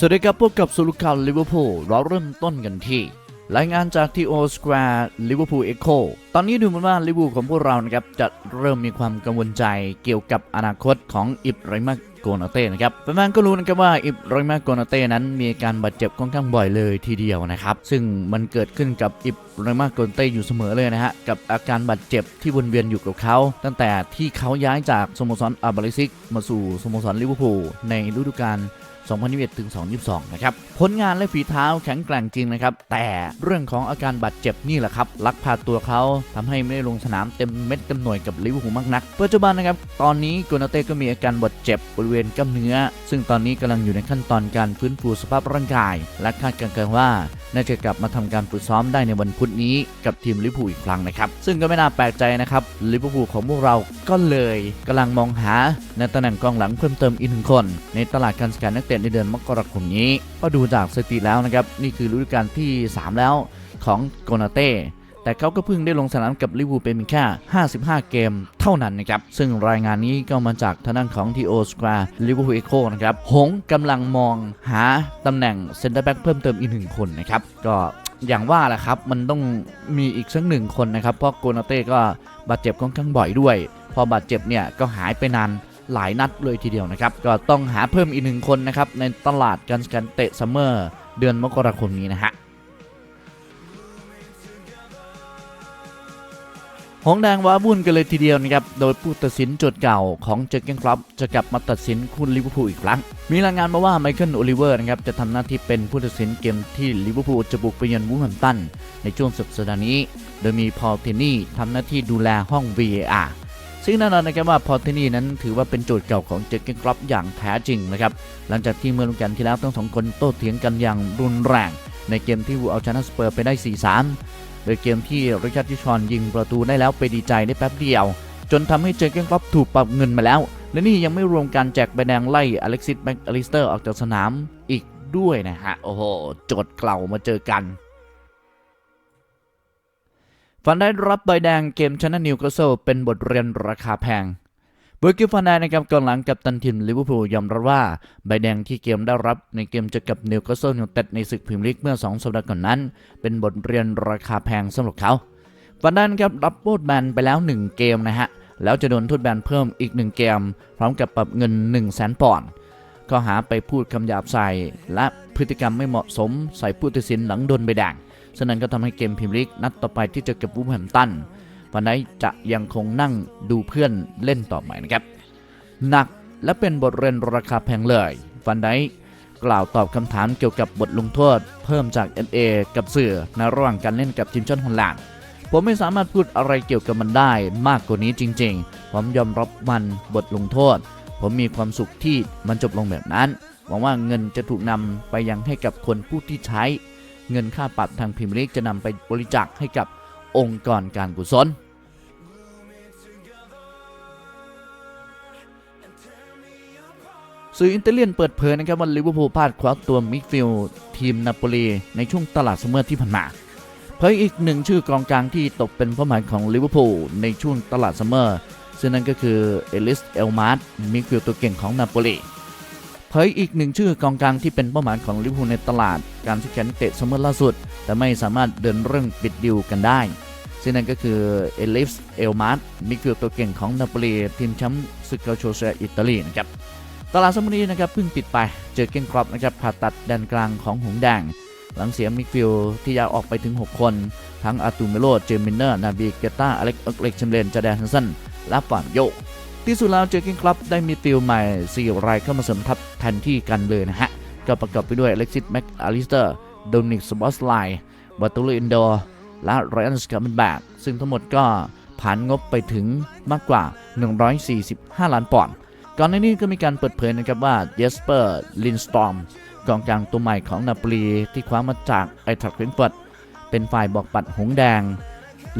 สวัสดีครับพบกับสุลุการลิเวอร์พูลเราเริ่มต้นกันที่ รายงานจากทีโอสแควร์ลิเวอร์พูลเอ็กโคตอนนี้ดูเหมือนว่าลิเวอร์พูลของพวกเรานะครับจะเริ่มมีความกังวลใจเกี่ยวกับอนาคตของอิบราฮิมาโกนาเต้นะครับแฟนๆก็รู้นะครับว่าอิบราฮิมาโกนาเต้นั้นมีการบาดเจ็บค่อนข้างบ่อยเลยทีเดียวนะครับ ซึ่งมันเกิดขึ้นกับอิบราฮิมาโกนาเต้อยู่เสมอเลยนะฮะ กับอาการบาดเจ็บที่วนเวียนอยู่กับเขา ตั้งแต่ที่เขาย้ายจากสโมสรอาบาริซิก มาสู่สโมสรลิเวอร์พูลในฤดูกาล 2021ถึง2022 นะครับ ผลงานและฝีเท้าแข็งแกร่งจริงนะครับ แต่เรื่องของอาการบาดเจ็บนี่แหละครับ ลักพาตัวเขาทำให้ไม่ได้ลงสนามเต็มเม็ดเต็มหน่วยกับลิเวอร์พูลมากนัก ปัจจุบันนะครับ ตอนนี้โกนาเต้ก็มีอาการบาดเจ็บบริเวณกล้ามเนื้อ ซึ่งตอนนี้กำลังอยู่ในขั้นตอนการฟื้นฟูสภาพร่างกาย และคาดการณ์กันว่าน่าจะกลับมาทำการฝึกซ้อมได้ในวันพุธนี้กับทีมลิเวอร์พูลอีกครั้งนะครับ ซึ่งก็ไม่น่าแปลกใจนะครับลิเวอร์พูลของพวกเราก็เลยกำลังมองหาในตำแหน่งกองหลังเพิ่มเติมอีกหนึ่งคน ในตลาดการซื้อขายนักเตะในเดือนมกราคมนี้ ก็ดูจากสถิติแล้วนะครับนี่คือฤดูกาลที่ 3 แล้วของโกนาเต้ แต่เขาก็เพิ่งได้ลงสนามกับลิเวอร์พูลเป็นแค่ 55 เกมเท่านั้นนะครับ ซึ่งรายงานนี้ก็มาจากทางด้านของทีโอสควาลิเวอร์พูลเอโคนะครับ หงกำลังมองหาตำแหน่งเซนเตอร์แบ็กเพิ่มเติมอีกหนึ่งคนนะครับ ก็อย่างว่าแหละครับ มันต้องมีอีกสักหนึ่งคนนะครับ เพราะโกนาเต้ก็บาดเจ็บค่อนข้างบ่อยด้วย พอบาดเจ็บเนี่ยก็หายไปนานหลายนัดเลยทีเดียวนะครับ ก็ต้องหาเพิ่มอีกหนึ่งคนนะครับในตลาดการกันเตะซัมเมอร์เดือนมกราคมนี้นะฮะ หงแดงว้าวุ่นกันเลยทีเดียวนะครับ โดยผู้ตัดสินโจทย์เก่าของเจอร์เกนคลับจะกลับมาตัดสินคุณลิเวอร์พูลอีกครั้ง มีรายงานมาว่าไมเคิลโอลิเวอร์นะครับจะทำหน้าที่เป็นผู้ตัดสินเกมที่ลิเวอร์พูลจะบุกไปเยือนวูแฮมตันในช่วงสุดสัปดาห์นี้ โดยมีพอลเทนนี่ทำหน้าที่ดูแลห้อง VAR ซึ่งแน่นอนนะครับว่าพอลเทนนี่นั้นถือว่าเป็นโจทย์เก่าของเจอร์เกนคลับอย่างแท้จริงนะครับ หลังจากที่เมื่อฤดูกาลที่แล้วทั้งสองคนโต้เถียงกันอย่างรุนแรง ในเกมที่วูเอาชนะสเปอร์ไปได้ 4-3 ดยเกมที่ริชาร์ดทิชอนยิงประตูได้แล้วไปดีใจได้แป๊บเดียว จนทำให้เจอเกนคลับถูกปรับเงินมาแล้ว และนี่ยังไม่รวมการแจกใบแดงไล่อเล็กซิสแบ็กอลิสเตอร์ออกจากสนามอีกด้วยนะฮะ โอ้โหโจทย์เก่ามาเจอกันฟันได้รับใบแดงเกมชนะนิวคาสเซิลเป็นบทเรียนราคาแพง เบอร์กิฟฟานไดนะครับกองหลังกับตันทีมลิเวอร์พูลยอมรับว่า ใบแดงที่เกมได้รับในเกมเจอกับนิวคาสเซิลยูไนเต็ดในศึกพรีเมียร์ลีกเมื่อ 2 สัปดาห์ก่อนนั้น เป็นบทเรียนราคาแพงสำหรับเขาฟันไดนะครับรับโทษแบนไปแล้ว 1 เกมนะฮะ แล้วจะโดนโทษแบนเพิ่มอีก 1 เกม พร้อมกับปรับเงิน 1 0 0 0 0แสนปอนด์ข้อหาไปพูดคำหยาบใส่และพฤติกรรมไม่เหมาะสมใส่ผู้ตัดสินหลังโดนใบแดงฉะนั้นก็ทำให้เกมพรีเมียร์ลีกนัดต่อไปที่เจอกับวูแฮมตัน ฟันไดจะยังคงนั่งดูเพื่อนเล่นต่อไปนะครับ หนักและเป็นบทเรียนราคาแพงเลยฟันไดกล่าวตอบคำถามเกี่ยวกับบทลงโทษ เพิ่มจาก NA กับเสือในระหว่างการเล่นกับทีมชาติฮอลแลนด์ผมไม่สามารถพูดอะไรเกี่ยวกับมันได้มากกว่านี้จริง ๆ ผมยอมรับมันบทลงโทษ ผมมีความสุขที่มันจบลงแบบนั้น หวังว่าเงินจะถูกนำไปยังให้กับคนผู้ที่ใช้ เงินค่าปรับทางพรีเมียร์ลีกจะนำไปบริจาคให้กับ องค์กรการกุศล สื่ออินเตอร์เลียนเปิดเผยนะครับว่าลิเวอร์พูลพลาดคว้าตัวมิดฟิลด์ทีมนาโปลีในช่วงตลาดซัมเมอร์ที่ผ่านมาเผยอีกหนึ่งชื่อกองกลางที่ตกเป็นเป้าหมายของลิเวอร์พูลในช่วงตลาดซัมเมอร์ซึ่งนั่นก็คือเอลิสเอลมาร์ตมิดฟิลด์ตัวเก่งของนาโปลี เผยอีกหนึ่งชื่อกองกลางที่เป็นเป้าหมายของลิเวอร์พูลในตลาดการซื้อขนเตะซัมเมอร์ล่าสุด แต่ไม่สามารถเดินเรื่องปิดดิวกันได้ ซึ่งนั่นก็คือเอลิฟส์เอลมาร์ตมิดฟิลด์ตัวเก่งของนาโปลีทีมแชมป์ซึกเกาโชเซียอิตาลีนะครับตลาดซัมเมอร์นี้นะครับเพิ่งปิดไปเจอเกนครอปนะครับผ่าตัดแดนกลางของหงแดงหลังเสียมิดฟิลด์ที่ยาวออกไปถึง 6 คน ทั้งอาตูเมโลเจมินเนอร์นาบีเกต้าอเล็กเอกเล็กเชมเลนจาแดนฮันสันและฟานโย ที่สุดแล้วเจอเกนคลับได้มีฟิลใหม่ 4 รายเข้ามาเสริมทัพแทนที่กันเลยนะฮะ ก็ประกอบไปด้วยเล็กซิสแม็กอลิสเตอร์โดนิกสบอสไลบัตตูลอินโด และไรอันสกาเมนแบกซึ่งทั้งหมดก็ผ่านงบไปถึงมากกว่า 145 ล้านปอนด์ก่อนหน้านี้ก็มีการเปิดเผยนะครับว่าเจสเปอร์ลินสตอมกองกลางตัวใหม่ของนาปลีที่คว้ามาจากไอทักเฟนเฟิร์ตเป็นฝ่ายบอกปัดหงแดง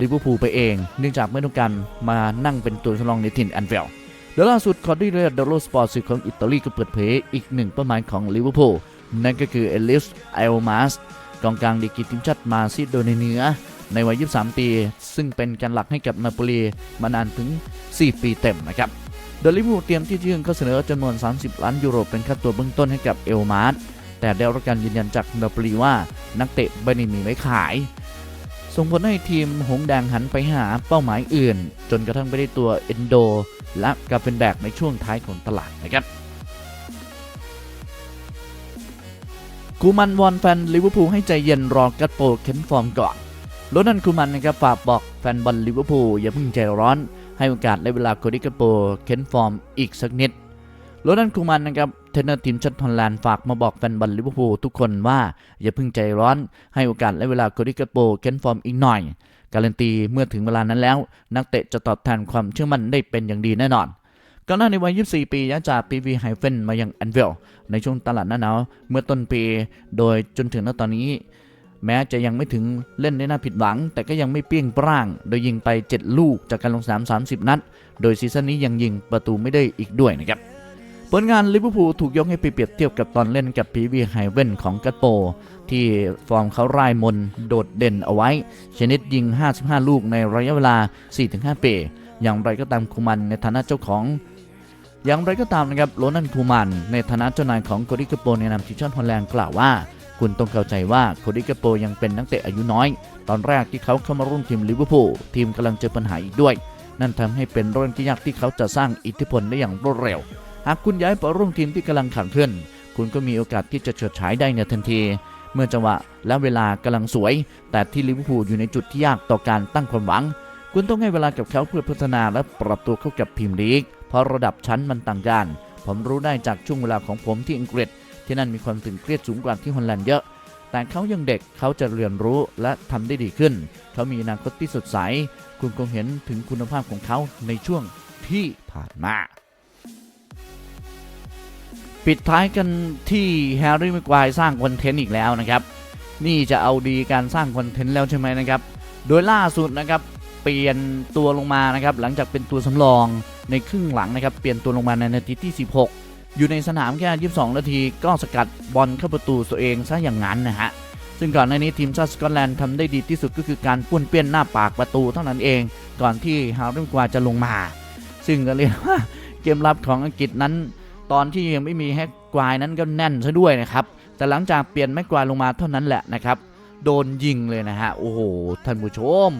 ลิเวอร์พูลไปเอง เนื่องจากไม่ต้องการมานั่งเป็นตัวทดลองในถิ่นแอนฟิลด์โดยล่าสุดคอร์ดี้เรดดอโลสปอร์ตสื่อของอิตาลีก็เปิดเผยอีกหนึ่งเป้าหมายของลิเวอร์พูลนั่นก็คือเอลิสไอโอมาสกองกลางดีกีทีมชาติมาซิโดเนียในวัย 23 ปี ซึ่งเป็นการหลักให้กับนาโปลีมานานถึง 4 ปีเต็มนะครับโดยลิเวอร์พูลเตรียมที่จะยื่นข้อเสนอจำนวน 30 ล้านยูโรเป็นค่าตัวเบื้องต้นให้กับเอลมาร์แต่ได้รับการยืนยันจากนาปลีว่านักเตะไม่ได้มีไว้ขาย ส่งผลให้ทีมหงแดงหันไปหาเป้าหมายอื่น จนกระทั่งไปได้ตัวเอนโดและกาเฟนแบกในช่วงท้ายของตลาดนะครับคูมันวอนแฟนลิเวอร์พูลให้ใจเย็นรอกัตโปเค้นฟอร์มก่อนโรนันคูมันนะครับฝากบอกแฟนบอลลิเวอร์พูลอย่าเพิ่งใจร้อน ให้โอกาสและเวลาโคดิกัตโปเค้นฟอร์มอีกสักนิดโรนันคูมันนะครับ เทรนเนอร์ทีมชาติฮอลแลนด์ฝากมาบอกแฟนบอลลิเวอร์พูลทุกคนว่า อย่าเพิ่งใจร้อนให้โอกาสและเวลาโคดิกโปเค้นฟอร์มอีกหน่อย การันตีเมื่อถึงเวลานั้นแล้ว นักเตะจะตอบแทนความเชื่อมั่นได้เป็นอย่างดีแน่นอนก่อนหน้าในวัย 24 ปีย้ายจากปีวีไฮเฟนมายังแอนเวลในช่วงตลาดหน้าหนาวเมื่อต้นปี โดยจนถึงณตอนนี้ แม้จะยังไม่ถึงเล่นได้น่าผิดหวัง แต่ก็ยังไม่เปี้ยงปร้าง โดยยิงไป 7 ลูกจากการลงสนาม 30 นัด โดยซีซั่นนี้ยังยิงประตูไม่ได้อีกด้วยนะครับ ผลงานลิเวอร์พูลถูกยกให้ไปเปรียบเทียบกับตอนเล่นกับพีวีไฮเวนของกัตโป ที่ฟอร์มเขาร่ายมนโดดเด่นเอาไว้ ชนิดยิง 55 ลูกในระยะเวลา 4-5 ปีอย่างไรก็ตามคูมันในฐานะเจ้าของ อย่างไรก็ตามนะครับโรนันคูมัน ในฐานะเจ้านายของโคดิกโปในนามทีมชาติฮอลแลนด์กล่าวว่า คุณต้องเข้าใจว่าโคดิกโปยังเป็นนักเตะอายุน้อย ตอนแรกที่เขาเข้ามาร่วมทีมลิเวอร์พูลทีมกำลังเจอปัญหาอีกด้วย นั่นทำให้เป็นเรื่องที่ยากที่เขาจะสร้างอิทธิพลได้อย่างรวดเร็ว หากคุณย้ายไปร่วมทีมที่กำลังขังขึ้นคุณก็มีโอกาสที่จะเฉิดฉายได้ในทันที เมื่อจังหวะและเวลากำลังสวย แต่ที่ลิเวอร์พูลอยู่ในจุดที่ยากต่อการตั้งความหวัง คุณต้องให้เวลากับเขาเพื่อพัฒนาและปรับตัวเข้ากับพรีมลีก เพราะระดับชั้นมันต่างกัน ผมรู้ได้จากช่วงเวลาของผมที่อังกฤษ ที่นั่นมีความตึงเครียดสูงกว่าที่ฮอลแลนด์เยอะแต่เขายังเด็กเขาจะเรียนรู้และทำได้ดีขึ้น เขามีอนาคตที่สดใส คุณคงเห็นถึงคุณภาพของเขาในช่วงที่ผ่านมา ปิดท้ายกันที่แฮร์รี่ม็กควายสร้างคอนเทนต์อีกแล้วนะครับ นี่จะเอาดีการสร้างคอนเทนต์แล้วใช่ไหมนะครับ โดยล่าสุดนะครับเปลี่ยนตัวลงมานะครับหลังจากเป็นตัวสำรองในครึ่งหลังนะครับเปลี่ยนตัวลงมาในนาทีที่ 16 อยู่ในสนามแค่ 22 นาทีก็สกัดบอลเข้าประตูตัวเองซะอย่างนั้นนะฮะซึ่งก่อนหน้านี้ทีมชาติสกอตแลนด์ทำได้ดีที่สุดก็คือการป้วนเปี้ยนหน้าปากประตูเท่านั้นเอง ก่อนที่ฮาร์รี่แม็กควายจะลงมา ซึ่งก็เรียกว่าเกมรับของอังกฤษนั้น ตอนที่ยังไม่มีแฮกควายนั้นก็แน่นซะด้วยนะครับ แต่หลังจากเปลี่ยนแม็กควายลงมาเท่านั้นแหละนะครับ โดนยิงเลยนะฮะ โอ้โห ท่านผู้ชม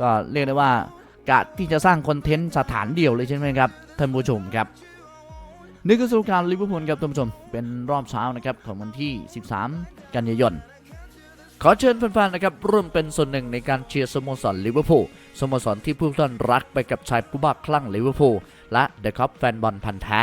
ก็เรียกได้ว่ากะที่จะสร้างคอนเทนต์สถานเดียวเลยใช่ไหมครับ ท่านผู้ชมครับนี่คือสรุปการลิเวอร์พูลครับท่านผู้ชม เป็นรอบเช้านะครับของวันที่ 13 กันยายนขอเชิญแฟนๆนะครับร่วมเป็นส่วนหนึ่งในการเชียร์สโมสรลิเวอร์พูลสโมสรที่ผู้ท่านรักไปกับชายผู้บ้าคลั่งลิเวอร์พูลและเดอะคัพแฟนบอลพันธ์แท้